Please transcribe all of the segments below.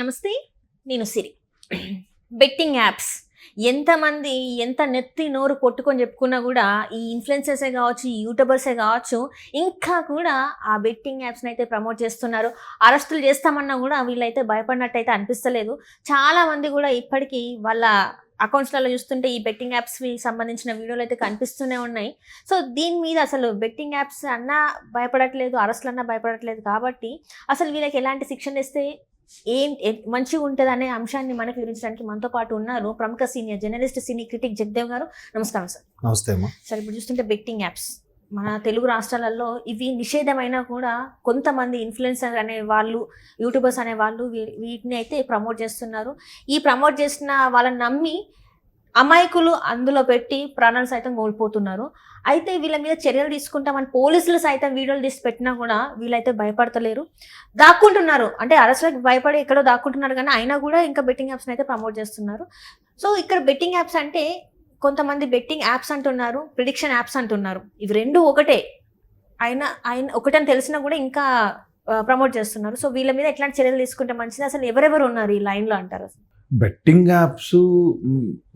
నమస్తే నేను సిరి. Betting apps ఎంతమంది ఎంత నెత్తి నోరు కొట్టుకొని చెప్పుకున్నా కూడా ఈ ఇన్ఫ్లుయెన్సర్సే కావచ్చు ఈ యూట్యూబర్సే కావచ్చు ఇంకా కూడా ఆ బెట్టింగ్ యాప్స్ని అయితే ప్రమోట్ చేస్తున్నారు. అరెస్టులు చేస్తామన్నా కూడా వీళ్ళైతే భయపడినట్టయితే అనిపిస్తలేదు. చాలామంది కూడా ఇప్పటికీ వాళ్ళ అకౌంట్స్లలో చూస్తుంటే ఈ బెట్టింగ్ యాప్స్కి సంబంధించిన వీడియోలు అయితే కనిపిస్తూనే ఉన్నాయి. సో దీని మీద అసలు బెట్టింగ్ యాప్స్ అన్నా భయపడట్లేదు అరెస్ట్లు అన్నా భయపడట్లేదు కాబట్టి అసలు వీళ్ళకి ఎలాంటి శిక్షణ ఇస్తే ఏం మంచిగా ఉంటుంది అనే అంశాన్ని మనకు వివరించడానికి మనతో పాటు ఉన్నారు ప్రముఖ senior journalist cine critic Jagadev గారు. నమస్కారం సార్. నమస్తే సార్ ఇప్పుడు చూస్తుంటే బెట్టింగ్ యాప్స్. మన తెలుగు రాష్ట్రాలలో ఇవి నిషేధమైనా కూడా కొంతమంది ఇన్ఫ్లుయెన్సర్ అనే వాళ్ళు యూట్యూబర్స్ అనే వాళ్ళు వీటిని అయితే ప్రమోట్ చేస్తున్నారు. ఈ ప్రమోట్ చేసిన వాళ్ళని నమ్మి అమాయకులు అందులో పెట్టి ప్రాణాలు సైతం కోల్పోతున్నారు. అయితే వీళ్ళ మీద చర్యలు తీసుకుంటామని పోలీసులు సైతం వీడియోలు తీసి పెట్టినా కూడా వీళ్ళైతే భయపడతలేరు. దాక్కుంటున్నారు. అంటే అరెస్ట్లకు భయపడి ఎక్కడో దాక్కుంటున్నారు కానీ అయినా కూడా ఇంకా బెట్టింగ్ యాప్స్ని అయితే ప్రమోట్ చేస్తున్నారు. సో ఇక్కడ బెట్టింగ్ యాప్స్ అంటే కొంతమంది బెట్టింగ్ యాప్స్ అంటున్నారు ప్రిడిక్షన్ యాప్స్ అంటున్నారు. ఇవి రెండు ఒకటే. అయినా ఆయన ఒకటని తెలిసినా కూడా ఇంకా ప్రమోట్ చేస్తున్నారు. సో వీళ్ళ మీద ఎట్లాంటి చర్యలు తీసుకుంటే మంచిది? అసలు ఎవరెవరు ఉన్నారు ఈ లైన్లో అంటారు అసలు? బెట్టింగ్ యాప్స్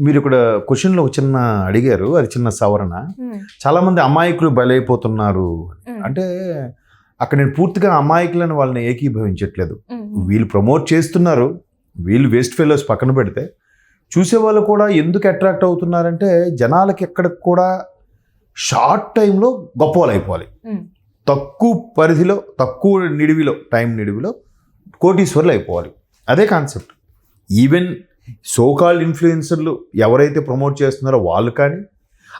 మీరు ఇక్కడ క్వశ్చన్లో ఒక చిన్న అడిగారు అది చిన్న సవరణ. చాలా మంది అమాయకులు బలైపోతున్నారు. అంటే అక్కడ నేను పూర్తిగా అమాయకులను వాళ్ళని ఏకీభవించట్లేదు. వీళ్ళు ప్రమోట్ చేస్తున్నారు. వీళ్ళు వేస్ట్ ఫెలోస్ పక్కన పెడితే. చూసేవాళ్ళు కూడా ఎందుకు అట్రాక్ట్ అవుతున్నారంటే జనాలకి ఎక్కడికి కూడా షార్ట్ టైంలో గొప్ప వాళ్ళు అయిపోవాలి తక్కువ పరిధిలో తక్కువ నిడివిలో టైం నిడివిలో కోటీశ్వర్లు అయిపోవాలి అదే కాన్సెప్ట్. ఈవెన్ సోకాల్ ఇన్ఫ్లుయెన్సర్లు ఎవరైతే ప్రమోట్ చేస్తున్నారో వాళ్ళు కానీ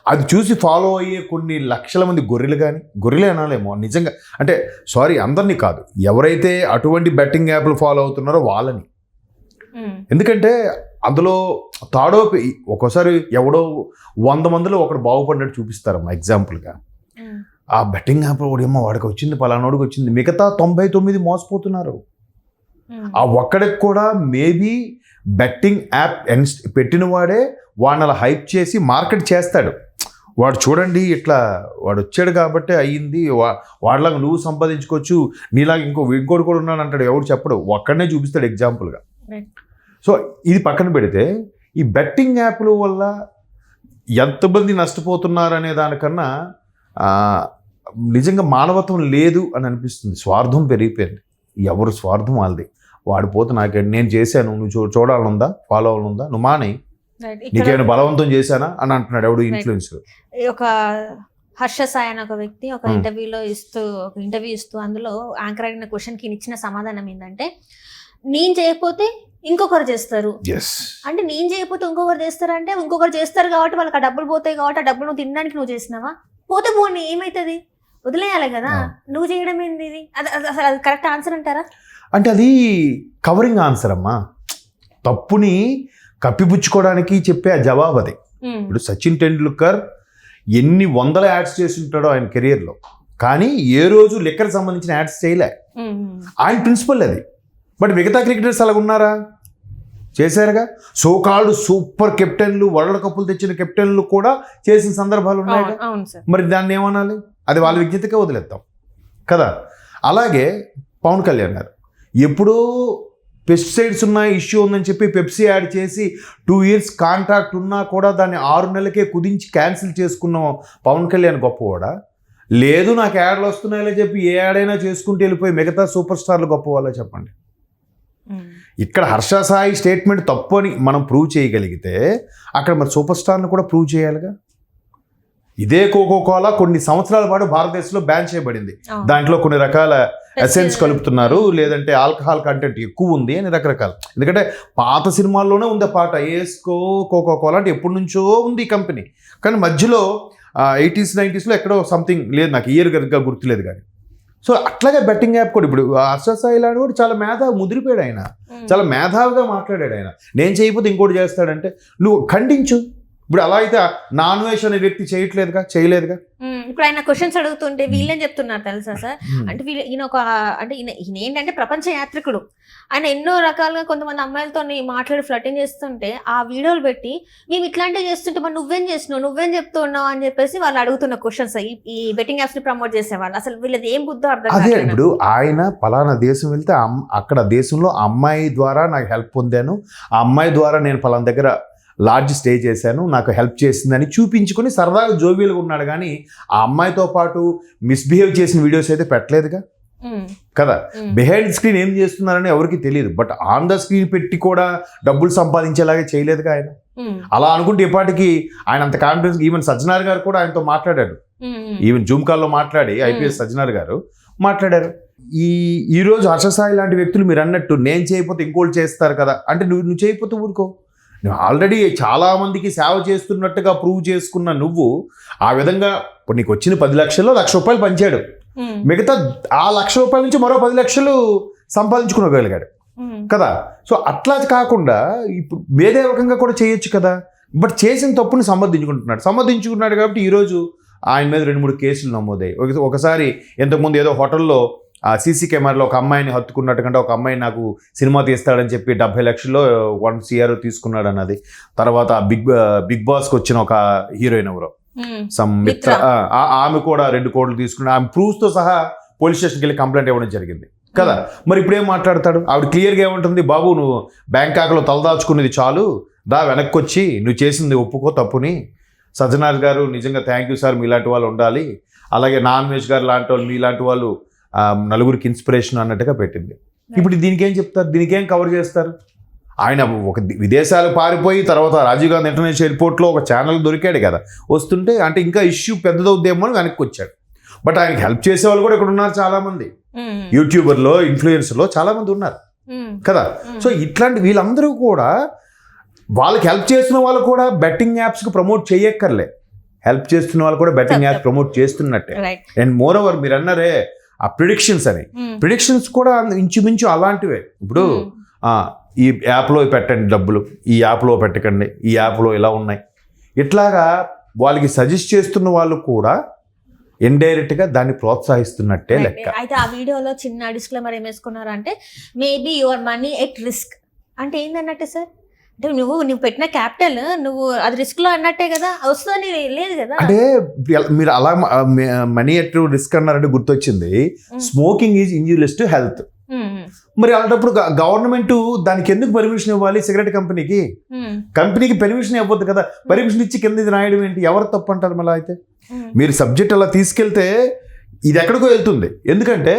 అది చూసి ఫాలో అయ్యే కొన్ని లక్షల మంది గొర్రెలు కానీ గొర్రెలే అనాలేమో నిజంగా. అంటే సారీ అందరినీ కాదు. ఎవరైతే అటువంటి బెట్టింగ్ యాప్లు ఫాలో అవుతున్నారో వాళ్ళని. ఎందుకంటే అందులో తాడో ఒక్కోసారి ఎవడో వంద మందిలో ఒకడు బాగుపడినట్టు చూపిస్తారమ్మా ఎగ్జాంపుల్గా ఆ బెట్టింగ్ యాప్ ఏమో వాడికి వచ్చింది పలానోడికి వచ్చింది మిగతా తొంభై తొమ్మిది మోసపోతున్నారు. ఆ ఒక్కడికి కూడా మేబీ బెట్టింగ్ యాప్ ఎన్స్ పెట్టిన వాడే వాడిని అలా హైప్ చేసి మార్కెట్ చేస్తాడు. వాడు చూడండి ఇట్లా వాడు వచ్చాడు కాబట్టి అయ్యింది. వా- వాడిలాగా నువ్వు సంపాదించుకోవచ్చు నీలాగా ఇంకో ఇంకోటి కూడా ఉన్నాడు అంటాడు. ఎవడు చెప్పడు. ఒక్కడనే చూపిస్తాడు ఎగ్జాంపుల్గా. సో ఇది పక్కన పెడితే ఈ బెట్టింగ్ యాప్ల వల్ల ఎంతమంది నష్టపోతున్నారు అనే దానికన్నా నిజంగా మానవత్వం లేదు అని అనిపిస్తుంది. స్వార్థం పెరిగిపోయింది. ఎవరు స్వార్థం వాళ్ళది. వాడు పోతే నాకు నేను చేశాను నువ్వు చూ చూడాలనుందా? ఫాలో అవ్వాలనుందా నువ్వు మానే. నీకేమైనా బలవంతం చేశానా? అని అంటున్నాడు ఎవడు ఇన్ఫ్లుయెన్సర్ ఒక హర్ష సాయి అనే ఒక వ్యక్తి ఒక Hmm. ఇంటర్వ్యూలో ఇస్తూ ఒక ఇంటర్వ్యూ ఇస్తూ అందులో యాంకర్ అడిగిన క్వశ్చన్కి ఇచ్చిన సమాధానం ఏంటంటే నేను చేయకపోతే ఇంకొకరు చేస్తారు. అంటే నేను చేయకపోతే ఇంకొకరు చేస్తారంటే ఇంకొకరు చేస్తారు కాబట్టి వాళ్ళకి ఆ డబ్బులు పోతాయి కాబట్టి ఆ డబ్బులు నువ్వు తినడానికి నువ్వు చేసినావా? పోతే పోనీ ఏమవుతుంది వదిలేయాలి కదా. నువ్వు చేయడం ఏంది ఇది? అసలు అది కరెక్ట్ ఆన్సర్ అంటారా? అంటే అది కవరింగ్ ఆన్సర్ అమ్మా. తప్పుని కప్పిపుచ్చుకోవడానికి చెప్పే ఆ జవాబు అది. ఇప్పుడు సచిన్ టెండూల్కర్ ఎన్ని వందల యాడ్స్ చేసి ఉంటాడో ఆయన కెరియర్లో కానీ ఏ రోజు లెక్కర్ సంబంధించిన యాడ్స్ చేయలే. ఆయన ప్రిన్సిపల్ అది. బట్ మిగతా క్రికెటర్స్ అలాగ ఉన్నారా చేశారుగా? సోకాల్డ్ సూపర్ కెప్టెన్లు వరల్డ్ కప్పులు తెచ్చిన కెప్టెన్లు కూడా చేసిన సందర్భాలు ఉన్నాయి మరి దాన్ని ఏమనాలి? అది వాళ్ళ విజ్ఞతకే వదిలేద్దాం. కదా? అలాగే పవన్ కళ్యాణ్ గారు ఎప్పుడో పెస్టిసైడ్స్ ఉన్న ఇష్యూ ఉందని చెప్పి పెప్సీ యాడ్ చేసి టూ ఇయర్స్ కాంట్రాక్ట్ ఉన్నా కూడా దాన్ని ఆరు నెలలకే కుదించి క్యాన్సిల్ చేసుకున్న పవన్ కళ్యాణ్ గొప్పవాడా? లేదు నాకు యాడ్లు వస్తున్నాయని చెప్పి ఏ యాడ్ అయినా చేసుకుంటూ వెళ్ళిపోయి మిగతా సూపర్ స్టార్లు గొప్పవాళ్ళ చెప్పండి. ఇక్కడ హర్ష సాయి స్టేట్మెంట్ తప్పు అని మనం ప్రూవ్ చేయగలిగితే అక్కడ మరి సూపర్ స్టార్ని కూడా ప్రూవ్ చేయాలిగా? ఇదే కోకో కోలా కొన్ని సంవత్సరాల పాటు భారతదేశంలో బ్యాన్ చేయబడింది. దాంట్లో కొన్ని రకాల ఎసెన్స్ కలుపుతున్నారు లేదంటే ఆల్కహాల్ కంటెంట్ ఎక్కువ ఉంది అని రకరకాల. ఎందుకంటే పాత సినిమాల్లోనే ఉంది పాట ఏస్కో కోకో కోలా అంటే ఎప్పటి నుంచో ఉంది ఈ కంపెనీ కానీ మధ్యలో ఎయిటీస్ నైంటీస్లో ఎక్కడో సంథింగ్ లేదు నాకు ఇయర్ కనుక గుర్తులేదు కానీ. సో అట్లాగే బెట్టింగ్ యాప్ కూడా. ఇప్పుడు హర్ష సాయి లాంటి కూడా చాలా మేధా ముదిరిపోయాడు ఆయన. చాలా మేధావిగా మాట్లాడాడు ఆయన. నేను చేయకపోతే ఇంకోటి చేస్తాడంటే నువ్వు ఖండించు. ఇప్పుడు అలా అయితే నాన్వేష్ అనే వ్యక్తి చేయట్లేదుగా? చేయలేదుగా? ఇప్పుడు ఆయన క్వశ్చన్స్ అడుగుతుంటే వీళ్ళేం చెప్తున్నారు తెలుసా సార్? అంటే వీళ్ళు ఈయన ఒక అంటే ఈయన ఏంటంటే ప్రపంచ యాత్రికుడు. ఆయన ఎన్నో రకాలుగా కొంతమంది అమ్మాయిలతో మాట్లాడి ఫ్లటింగ్ చేస్తుంటే ఆ వీడియోలు పెట్టి మేము ఇట్లాంటివి చేస్తుంటే మరి నువ్వేం చేస్తున్నావు? నువ్వేం చెప్తున్నావు అని చెప్పేసి వాళ్ళు అడుగుతున్న క్వశ్చన్స్ ఈ బెట్టింగ్ యాప్స్ని ప్రమోట్ చేసే వాళ్ళు అసలు వీళ్ళది ఏం బుద్ధో అర్థం అదే. ఇప్పుడు ఆయన పలానా దేశం వెళ్తే అక్కడ దేశంలో ఆ అమ్మాయి ద్వారా నాకు హెల్ప్ పొందాను. ఆ అమ్మాయి ద్వారా నేను పలానా దగ్గర లాడ్జ్ స్టే చేశాను నాకు హెల్ప్ చేసిందని చూపించుకొని సరదాగా జోవియల్గా ఉన్నాడు. కానీ ఆ అమ్మాయితో పాటు మిస్బిహేవ్ చేసిన వీడియోస్ అయితే పెట్టలేదుగా? కదా? బిహైండ్ స్క్రీన్ ఏం చేస్తున్నారని ఎవరికి తెలియదు. బట్ ఆన్ ద స్క్రీన్ పెట్టి కూడా డబ్బులు సంపాదించేలాగా చేయలేదుగా ఆయన? అలా అనుకుంటే ఇప్పటికీ ఆయన అంత కాన్ఫిడెన్స్ ఈవెన్ సజ్జనార్ గారు కూడా ఆయనతో మాట్లాడాడు. ఈవెన్ జూమ్ కాల్లో మాట్లాడి ఐపీఎస్ సజ్జనార్ గారు మాట్లాడారు. ఈ ఈ రోజు హర్షసాయి లాంటి వ్యక్తులు మీరు అన్నట్టు నేను చేయకపోతే ఇంకోళ్ళు చేస్తారు కదా? అంటే నువ్వు నువ్వు చేయకపోతే ఊరుకో. నువ్వు ఆల్రెడీ చాలా మందికి సేవ చేస్తున్నట్టుగా ప్రూవ్ చేసుకున్న నువ్వు ఆ విధంగా ఇప్పుడు నీకు వచ్చిన పది లక్షల్లో లక్ష రూపాయలు పంచాడు. మిగతా ఆ లక్ష రూపాయల నుంచి మరో పది లక్షలు సంపాదించుకోగలిగాడు ఉమ్, కదా? సో అట్లా కాకుండా ఇప్పుడు వేరే రకంగా కూడా చేయొచ్చు కదా? బట్ చేసిన తప్పుని సమర్థించుకుంటున్నాడు సమర్థించుకున్నాడు కాబట్టి ఈరోజు ఆయన మీద రెండు మూడు కేసులు నమోదయ్యాయి. ఒక- ఒకసారి ఇంతకుముందు ఏదో హోటల్లో ఆ సీసీ కెమెరాలో ఒక అమ్మాయిని హత్తుకున్నట్టుకంటే ఒక అమ్మాయి నాకు సినిమా తీస్తాడని చెప్పి డెబ్బై లక్షల్లో వన్ సిఆర్ తీసుకున్నాడు అన్నది తర్వాత బిగ్ బిగ్ బాస్కి వచ్చిన ఒక హీరోయిన్ ఎవరో? సమ్ మిత్ర. ఆమె కూడా రెండు కోట్లు తీసుకుని ఆమె ప్రూఫ్తో సహా పోలీస్ స్టేషన్కి వెళ్ళి కంప్లైంట్ ఇవ్వడం జరిగింది. కదా? మరి ఇప్పుడు ఏం మాట్లాడతాడు? ఆవిడ క్లియర్గా ఏమంటుంది? బాబు నువ్వు బ్యాంకాక్లో తలదాచుకునేది చాలు. దా వెనక్కి వచ్చి నువ్వు చేసింది ఒప్పుకో తప్పుని. సజ్జనార్ గారు నిజంగా థ్యాంక్ యూ సార్ మీలాంటి వాళ్ళు ఉండాలి. అలాగే నాన్ వెజ్ గారు లాంటి వాళ్ళు మీలాంటి వాళ్ళు నలుగురికి ఇన్స్పిరేషన్ అన్నట్టుగా పెట్టింది. ఇప్పుడు దీనికి ఏం చెప్తారు? దీనికి ఏం కవర్ చేస్తారు? ఆయన ఒక విదేశాలు పారిపోయి తర్వాత రాజీవ్ గాంధీ ఇంటర్నేషనల్ ఎయిర్పోర్ట్లో ఒక ఛానల్ దొరికాడు కదా. వస్తుంటే అంటే ఇంకా ఇష్యూ పెద్దదవుద్దేమో అని వెనక్కి వచ్చాడు. బట్ ఆయనకి హెల్ప్ చేసే వాళ్ళు కూడా ఇక్కడ ఉన్నారు చాలామంది. యూట్యూబర్లో ఇన్ఫ్లుయెన్సర్లో చాలామంది ఉన్నారు. కదా. సో ఇట్లాంటి వీళ్ళందరూ కూడా వాళ్ళకి హెల్ప్ చేస్తున్న వాళ్ళు కూడా బెట్టింగ్ యాప్స్కి ప్రమోట్ చేయక్కర్లే. హెల్ప్ చేస్తున్న వాళ్ళు కూడా బెట్టింగ్ యాప్స్ ప్రమోట్ చేస్తున్నట్టే. అండ్ మోర్ ఓవర్ మీరు అన్నారే ఆ ప్రిడిక్షన్స్ అని. ప్రిడిక్షన్స్ కూడా ఇంచుమించు అలాంటివే. ఇప్పుడు ఆ, ఈ యాప్లో పెట్టండి డబ్బులు ఈ యాప్లో పెట్టకండి ఈ యాప్లో ఇలా ఉన్నాయి. ఇట్లాగా వాళ్ళకి సజెస్ట్ చేస్తున్న వాళ్ళు కూడా ఇండైరెక్ట్గా దాన్ని ప్రోత్సహిస్తున్నట్టే. లెక్క. అయితే ఆ వీడియోలో చిన్న డిస్క్లైమర్ ఏం వేసుకున్నారంటే maybe your money at risk అంటే ఏందన్నట్టే సార్? అంటే నువ్వు నువ్వు పెట్టిన క్యాపిటల్ నువ్వు అది రిస్క్లో అన్నట్టే కదా వస్తుందని లేదు కదా. అంటే మీరు అలా మనీ ఎట్ రిస్క్ అన్నారంటే గుర్తొచ్చింది. Smoking is injurious to health మరి అలాంటప్పుడు గవర్నమెంట్ దానికి ఎందుకు పర్మిషన్ ఇవ్వాలి సిగరెట్ కంపెనీకి? కంపెనీకి పర్మిషన్ ఇవ్వద్దు కదా. పర్మిషన్ ఇచ్చి కింద ఇది రాయడం ఏంటి? ఎవరు తప్పు అంటారు మళ్ళీ అయితే? మీరు సబ్జెక్ట్ అలా తీసుకెళ్తే ఇది ఎక్కడికో వెళ్తుంది. ఎందుకంటే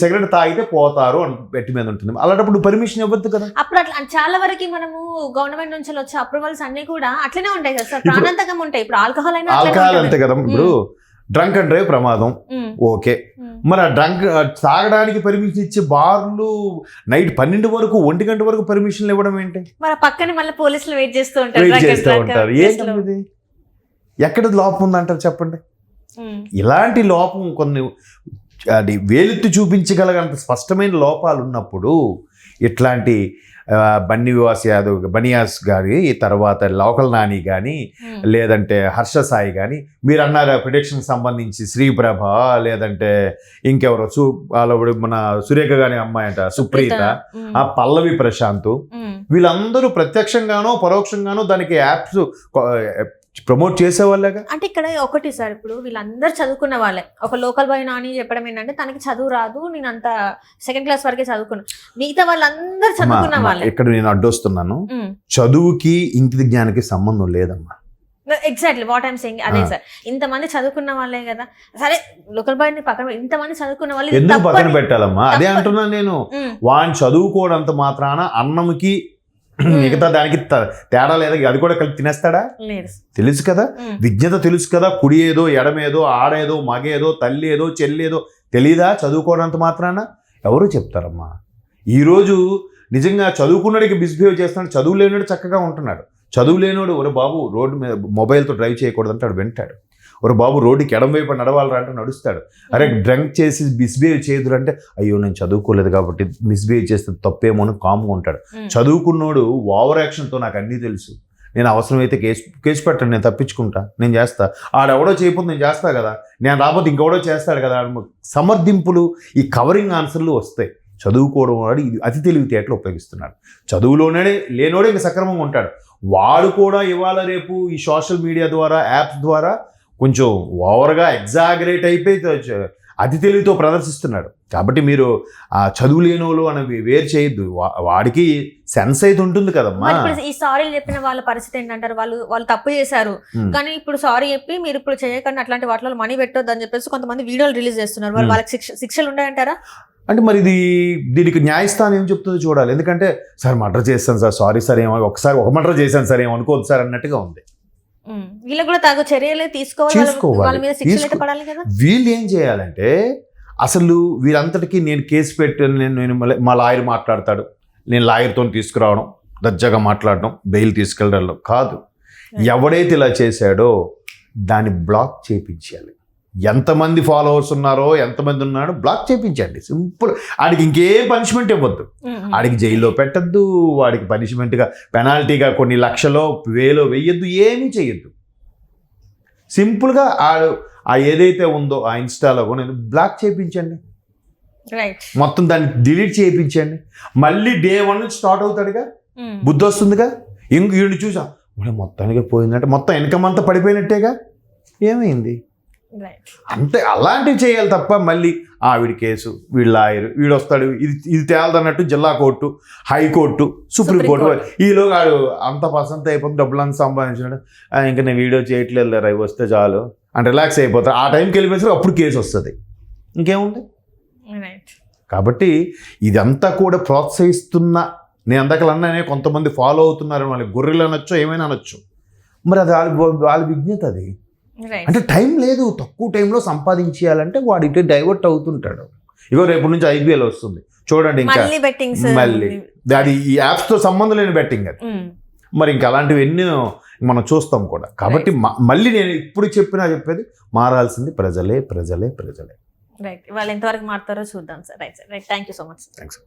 సిగరెట్ తాగితే పోతారు అని పెట్టి మీద ఉంటుంది. అలాంటప్పుడు పర్మిషన్ ఇవ్వద్దు కదా. అప్పుడు అట్లా చాలా వరకు మనము గవర్నమెంట్ నుంచి వచ్చే అప్రూవల్స్ అన్ని కూడా అట్లనే ఉంటాయి కదా సార్. ప్రాణాంతకం ఉంటాయి. ఇప్పుడు ఆల్కహాల్ అయినా ఆల్కహాల్. అంతే కదా ఇప్పుడు. డ్రంక్ అండ్ డ్రైవ్ ప్రమాదం ఓకే. మరి ఆ డ్రంక్ తాగడానికి పర్మిషన్ ఇచ్చే బార్లు నైట్ పన్నెండు వరకు ఒంటి గంట వరకు పర్మిషన్లు ఇవ్వడం ఏంటి? మరి పక్కనే మళ్ళీ పోలీసులు వెయిట్ చేస్తూ ఉంటారు. వెయిట్ చేస్తూ ఉంటారు. ఏంటి ఎక్కడ లోపం ఉందంటారు చెప్పండి? ఇలాంటి లోపం కొన్ని అది వేలెత్తి చూపించగలగంత స్పష్టమైన లోపాలు ఉన్నప్పుడు ఇట్లాంటి బన్నీ వివాస్ యాదవ్ బనియాస్ గారి తర్వాత లోకల్ నాని కానీ ఉమ్, లేదంటే హర్ష సాయి కానీ మీరు అన్నారు ప్రిడిక్షన్ సంబంధించి శ్రీప్రభ లేదంటే ఇంకెవరో సు వాళ్ళ మన సురేఖ గాని అమ్మాయి అంట సుప్రీత ఆ పల్లవి ప్రశాంత్. వీళ్ళందరూ ప్రత్యక్షంగానో పరోక్షంగానో దానికి యాప్స్ ప్రమోట్ చేసేవాళ్ళేగా? అంటే ఇక్కడ ఒకటి సార్ ఇప్పుడు వీళ్ళందరూ చదువుకున్న వాళ్ళే. ఒక లోకల్ బాయ్ నాని చెప్పడం ఏంటంటే తనకి చదువు రాదు నేను అంత సెకండ్ క్లాస్ వరకే చదువుకున్నా. మిగతా వాళ్ళందరూ చదువుకున్న వాళ్ళే. ఇక్కడ నేను అడ్డొస్తున్నాను. చదువుకి ఇంటి జ్ఞానికి సంబంధం లేదమ్మా. ఎగ్జాక్ట్లీ వాట్ ఐమ్ సెయింగ్ అదే. సార్. ఇంతమంది చదువుకున్న వాళ్ళే కదా. సరే లోకల్ బాయ్ పక్కన ఇంతమంది చదువుకున్న వాళ్ళు ఎందుకు పక్కన పెట్టాలమ్మా? అదే అంటున్నాను నేను. వాడిని చదువుకోవడంత మాత్రాన అన్నంకి మిగతా దానికి తేడా లేదా? అది కూడా కలిపి తినేస్తాడా? తెలుసు కదా? విజ్ఞత తెలుసు కదా? కుడి ఏదో ఎడమేదో ఆడేదో మగేదో తల్లి ఏదో చెల్లేదో తెలీదా? చదువుకోవడంత మాత్రాన? ఎవరు చెప్తారమ్మా. ఈరోజు నిజంగా చదువుకున్నాడికి మిస్బిహేవ్ చేస్తున్నాడు చదువు లేనివాడు చక్కగా ఉంటున్నాడు. చదువు లేనివాడు ఒరే బాబు రోడ్డు మీద మొబైల్తో డ్రైవ్ చేయకూడదు అంటాడు వింటాడు. ఒరే బాబు రోడ్డుకి ఎడం వైపు నడవాలరా అంటే నడుస్తాడు. అరే డ్రంక్ చేసి మిస్బిహేవ్ చేయదురు అంటే అయ్యో నేను చదువుకోలేదు కాబట్టి మిస్బిహేవ్ చేస్తే తప్పేమో అని కామ్గా ఉంటాడు. ఉమ్, చదువుకున్నోడు ఓవర్ యాక్షన్తో నాకు అన్నీ తెలుసు. నేను అవసరమైతే కేసు కేసు పెట్టండి నేను తప్పించుకుంటా నేను చేస్తా. ఆడెవడో చేయకపోతే నేను చేస్తా కదా. నేను రాకపోతే ఇంకెవడో చేస్తాడు కదా. సమర్థింపులు ఈ కవరింగ్ ఆన్సర్లు వస్తాయి. చదువుకోవడం వాడు ఇది అతి తెలివితేటలు ఉపయోగిస్తున్నాడు. చదువులోనే లేనోడే ఇంక సక్రమంగా ఉంటాడు. వాడు కూడా ఇవాళ రేపు ఈ సోషల్ మీడియా ద్వారా యాప్స్ ద్వారా కొంచెం ఓవర్గా ఎగ్జాగరేట్ అయిపోయి అతి తెలివితో ప్రదర్శిస్తున్నాడు. కాబట్టి మీరు ఆ చదువు లేనోళ్ళు అనేవి వేరు చేయొద్దు. వాడికి సెన్స్ అయితే ఉంటుంది కదమ్మా. ఈ సారీ చెప్పిన వాళ్ళ పరిస్థితి ఏంటంటారు? వాళ్ళు వాళ్ళు తప్పు చేశారు. కానీ ఇప్పుడు సారీ చెప్పి మీరు ఇప్పుడు చేయకండి అట్లాంటి వాటిలో మనీ పెట్టొద్దు అని చెప్పేసి కొంతమంది వీడియోలు రిలీజ్ చేస్తున్నారు. వాళ్ళు. వాళ్ళకి శిక్ష శిక్షలు ఉంటాయంటారా అంటే మరి ఇది దీనికి న్యాయస్థానం ఏం చెప్తుందో చూడాలి. ఎందుకంటే సార్ మర్డర్ చేస్తాను సార్. సారీ సార్ ఏమో ఒకసారి ఒక మర్డర్ చేశాను సార్ ఏమనుకోవద్దు సార్ అన్నట్టుగా ఉంది. ఉమ్. వీళ్ళకి కూడా తగు చర్యలు తీసుకోవాలి వాళ్ళ-. వాళ్ళ వీళ్ళు ఏం చేయాలంటే అసలు వీళ్ళంతటికీ నేను కేసు పెట్టి నేను నేను మా లాయర్ మాట్లాడతాడు. నేను లాయర్తో తీసుకురావడం దర్జాగా మాట్లాడడం బెయిల్ తీసుకెళ్ళడంలో కాదు. ఎవడైతే ఇలా చేశాడో దాన్ని బ్లాక్ చేయించాలి ఎంతమంది ఫాలోవర్స్ ఉన్నారో ఎంతమంది ఉన్నారో బ్లాక్ చేయించండి సింపుల్ ఆడికి ఇంకేం పనిష్మెంట్ ఇవ్వద్దు. ఆడికి జైల్లో పెట్టద్దు వాడికి పనిష్మెంట్గా పెనాల్టీగా కొన్ని లక్షలో వేలో వెయ్యొద్దు ఏమీ చేయొద్దు సింపుల్గా ఆడు ఆ ఏదైతే ఉందో ఆ ఇన్స్టాలో నేను బ్లాక్ చేయించండి మొత్తం దాన్ని డిలీట్ చేయించండి మళ్ళీ డే వన్ నుంచి స్టార్ట్ అవుతాడుగా. బుద్ధి వస్తుందిగా? ఇంక వీడిని చూసా "ఒరే, మొత్తానికి పోయిందంటే మొత్తం వెనకం అంతా పడిపోయినట్టేగా? ఏమైంది? అంతే అలాంటివి చేయాలి తప్ప మళ్ళీ ఆవిడ కేసు వీడు లాయర్ వీడు వస్తాడు ఇది ఇది తేలదన్నట్టు జిల్లా కోర్టు హైకోర్టు సుప్రీంకోర్టు. ఈలోగా ఆడు అంత పసంత అయిపోతుంది డబ్బులు అంత సంపాదించాడు ఆ, ఇంకా నేను వీడియో చేయట్లేదు లేరా అవి వస్తే చాలు. అని రిలాక్స్ అయిపోతారు ఆ టైంకి వెళ్ళిపోయి అప్పుడు కేసు వస్తుంది. ఇంకేముంది? కాబట్టి ఇదంతా కూడా ప్రోత్సహిస్తున్న నేను అందాకలు అన్నానే కొంతమంది ఫాలో అవుతున్నారు వాళ్ళకి గొర్రెలు అనొచ్చు ఏమైనా అనొచ్చు. మరి అది వాళ్ళ వాళ్ళ విజ్ఞత అది. అంటే టైం లేదు తక్కువ టైంలో సంపాదించేయాలంటే వాడు ఇటు డైవర్ట్ అవుతుంటాడు. ఇగో రేపు నుంచి ఐపీఎల్ వస్తుంది. చూడండి ఇంకా. మళ్ళీ. అది ఈ యాప్స్తో సంబంధం లేని బెట్టింగ్ అది. మరి ఇంకా అలాంటివి ఎన్నో మనం చూస్తాం కూడా. కాబట్టి మళ్ళీ నేను ఇప్పుడు చెప్పినా చెప్పేది మారాల్సింది ప్రజలే ప్రజలే ప్రజలే. రైట్ వాళ్ళు ఎంతవరకు మారుతారో చూద్దాం sir right sir right thank you so much thanks